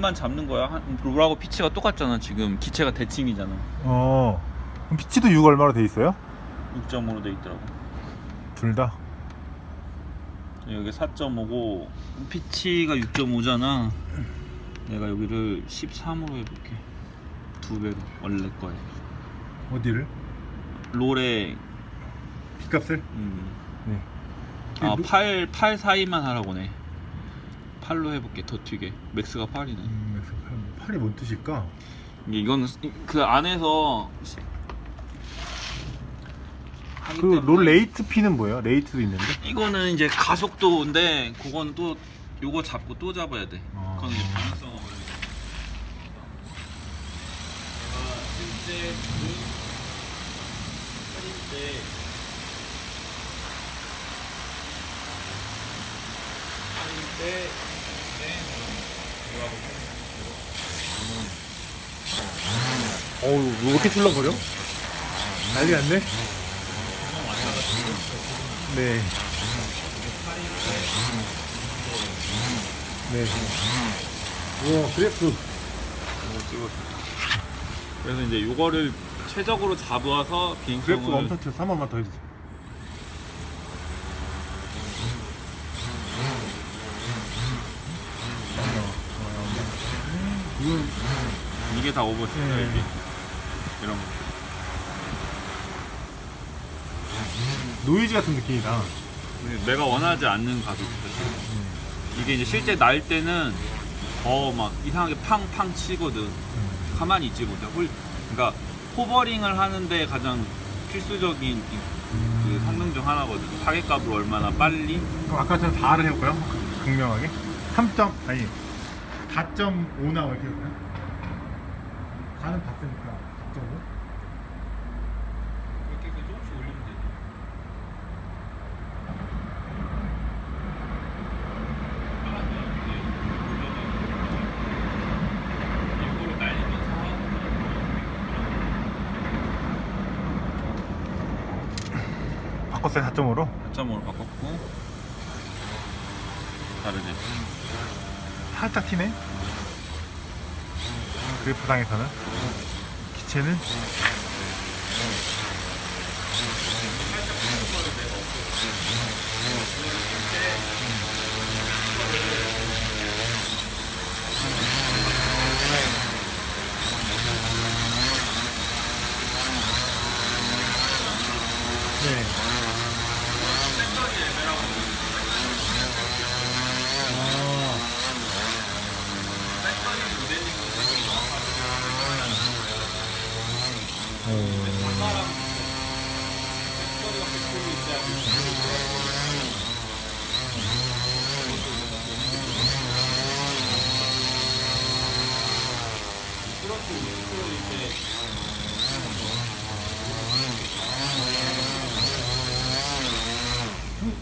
롤만 잡는 거야. 한- 롤하고 피치가 똑같잖아. 지금 기체가 대칭이잖아. 어. 그럼 피치도 6 얼마로 돼 있어요? 6.5로 돼 있더라고. 둘 다. 여기 4.5고 피치가 6.5잖아. 내가 여기를 13으로 해볼게. 두 배로 원래 거에. 어디를? 롤에 빚값을? 음, 네. 아, 로- 8, 8 사이만 하라고네. 8로 해볼게. 더 튀게. 맥스가 8이네. 음, 팔- 팔이 뭔 뜻일까? 이건 그 안에서 하기 그 때문에 롤 레이트 피는 뭐예요? 레이트도 있는데? 이거는 이제 가속도인데 그건 또 요거 잡고 또 잡아야 돼. 아. 그건 이제 방향성을 올리고. 내가 실제 그 할인 때 어우, 왜 이렇게 출렁거려? 난리 났네? 네. 네. 우와, 그래프. 그래서 이제 요거를 최적으로 잡아서 비행성을 엄청 튀어. 3만만 더 해주세요. 이건 이게 다 오버시죠 네. 이게 이런 거. 노이즈 같은 느낌이다. 내가 원하지 않는 가속도 이게 이제 실제 날 때는 더 막 이상하게 팡팡 치거든. 가만히 있지 못해. 홀 그러니까 호버링을 하는데 가장 필수적인 이- 그 성능 중 하나거든. 타겟값을 얼마나 빨리? 그럼 아까처럼 4를 해볼까요? 극명하게? 3점, 아니 4.5 나와 이렇게 해볼까요? 4는 봤으니까 4.5? 이렇게 조금씩 올리면 되지 이거를 날리면서 바꿨어요 4.5로? 4.5로 바꿨고 다르지 살짝 튀네. 그래프상에서는. 기체는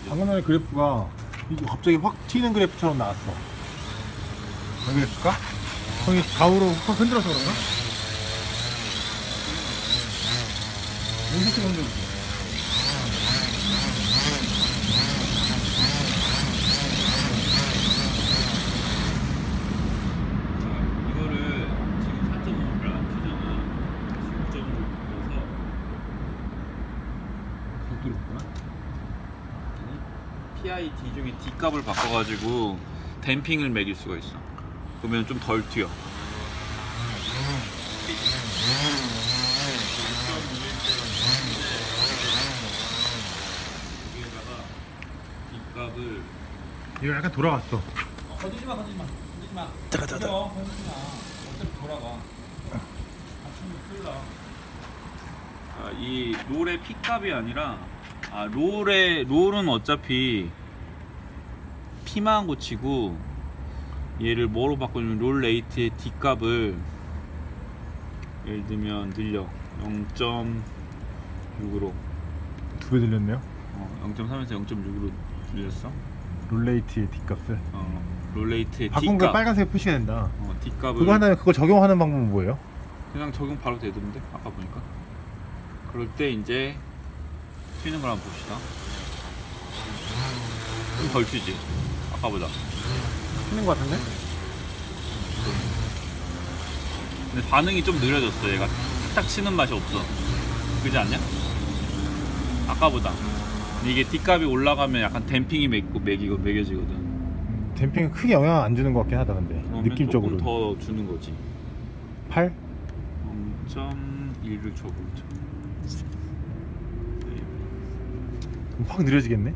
방금 전에 그래프가 이게 갑자기 확 튀는 그래프처럼 나왔어. 왜 그랬을까? 형이 좌우로 확 흔들어서 그런가? 연습 흔들어. 이거를 지금 4.5를 안 튀잖아 9.5 넣어서 속도로구나. PID 중에 D 값을 바꿔가지고 댐핑을 매길 수가 있어. 그러면 좀 덜 튀어. 여기에다가 D 값을 이거 약간 돌아갔어. 건드지 마, 건드지 마, 건드지 마. 잠깐, 잠깐. 건드지 마. 어차피 돌아가. 다치면 큰일 나. 아, 이 롤의 P 값이 아니라 아 롤의 롤은 어차피 P만 고치고 얘를 뭐로 바꾸냐면 롤 레이트의 D 값을 예를 들면 늘려 0.6으로 두 배 들렸네요. 어, 0.3에서 0.6으로 늘렸어. 롤레이트의 뒷값을. 어, 롤 레이트의 D 바꾼 거 값. 빨간색 표시가 된다. 어, D 값을 그거 한다음에 그거 적용하는 방법은 뭐예요? 그냥 적용 바로 되던데 아까 보니까 그럴 때 이제 튀는 걸 한번 봅시다. 좀 덜 튀지? 아까보다. 튀는 거 같은데? 근데 반응이 좀 느려졌어 얘가 탁탁 치는 맛이 없어. 그지 않냐? 아까보다. 이게 뒷값이 올라가면 약간 댐핑이 매고 매기고 매겨지거든. 음, 댐핑은 크게 영향 안 주는 것 같긴 하다 근데. 그러면 느낌적으로 조금 더 주는 거지. 8? 0.1을 줘보자 그럼 확 느려지겠네?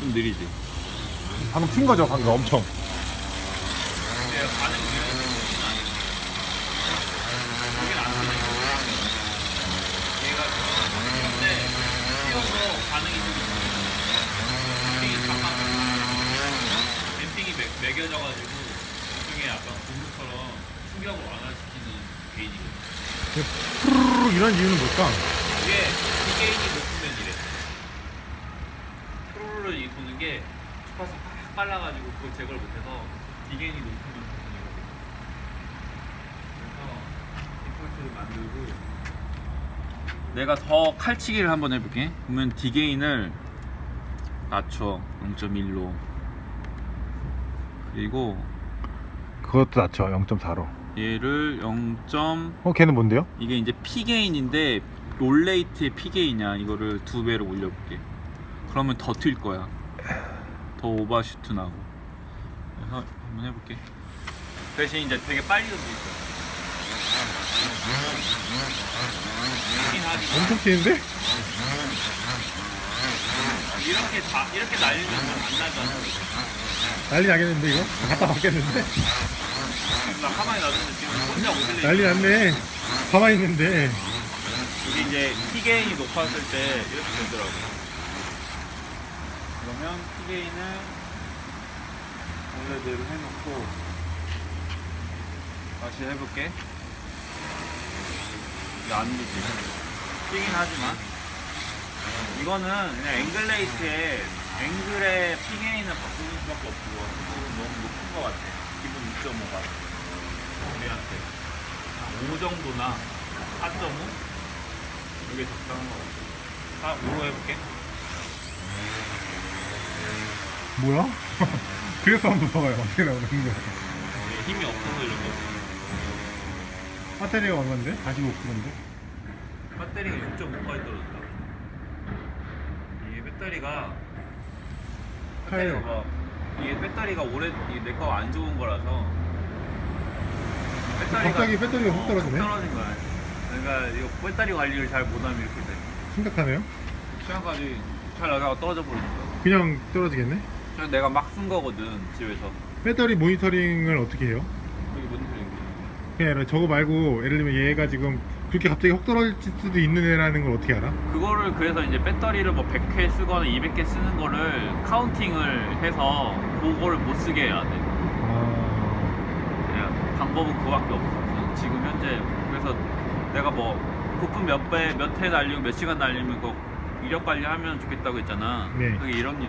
좀 느리지. 방금 튄 거죠 방금 엄청. 안 되네 얘가 근데 반응이 좀 잠깐 매, 매겨져가지고 약간 충격을 완화시키는 푸르르 이런 이유는 뭘까? 이게 디게인이 높으면 이래. 프로를 이 도는 게 주파수 팍 빨라가지고 그걸 제거를 못해서 디게인이 높으면 이거든. 그래서 디폴트를 만들고 내가 더 칼치기를 한번 해볼게. 그러면 디게인을 낮춰 0.1로 그리고 그것도 낮죠 0.4로 얘를 0. 어 걔는 뭔데요? 이게 이제 P게인인데 롤레이트의 P게인이야 이거를 두 배로 올려볼게. 그러면 더 튈 거야. 더 오버슈트 나고. 그래서 한번 해볼게. 대신 이제 되게 빨리 하지 엄청 튀는데? 이렇게 다 이렇게 날리면 안 나잖아. 난리 나겠는데 이거? 갖다 받겠는데? 나 가만히 놔두면 지금 혼자 오실래 난리 났네. 가만히 있는데 이제 P게인이 높았을 때 이렇게 되더라고. 그러면 P게인을 원래대로 해놓고 다시 해볼게. 이게 안 되지. 뛰긴 하지만 이거는 그냥 앵글레이트에 앵글의 P게인을 바꾸는 수밖에 없고 그거는 너무 높은 것 같아. 기본 2.5가 우리한테 한 5 정도나 4.5 이게 적당한 것 같아. 자, 5로 해볼게. 뭐야? 그래서 한번 봐봐요 어떻게 나오는 거 이게 힘이 없어서 이런 거지. 배터리가 얼마인데? 45%인데? 배터리가 6.5까지 떨어졌다. 이게 배터리가 배터리가 막 이게 배터리가 오래 이게 내 거가 안 좋은 거라서 배터리가 갑자기 배터리가 훅 어, 떨어지네? 떨어진 거야. 그러니까 이거 배터리 관리를 잘 못하면 이렇게 돼. 심각하네요 시간까지 잘 나가가 떨어져 버리는 거야. 그냥 떨어지겠네? 그냥 내가 막 쓴 거거든 집에서. 배터리 모니터링을 어떻게 해요? 여기 거야? 그냥 아니라 저거 말고 예를 들면 얘가 지금 그렇게 갑자기 확 떨어질 수도 있는 애라는 걸 어떻게 알아? 그거를 그래서 이제 배터리를 뭐 100회 쓰거나 200개 쓰는 거를 카운팅을 해서 그거를 못 쓰게 해야 돼. 아... 그냥 방법은 그거밖에 없어. 지금 현재 그래서 내가 뭐 부품 몇 배, 몇 회 날리고 몇 시간 날리면 그거 이력 관리하면 좋겠다고 했잖아. 네. 그게 이런 일.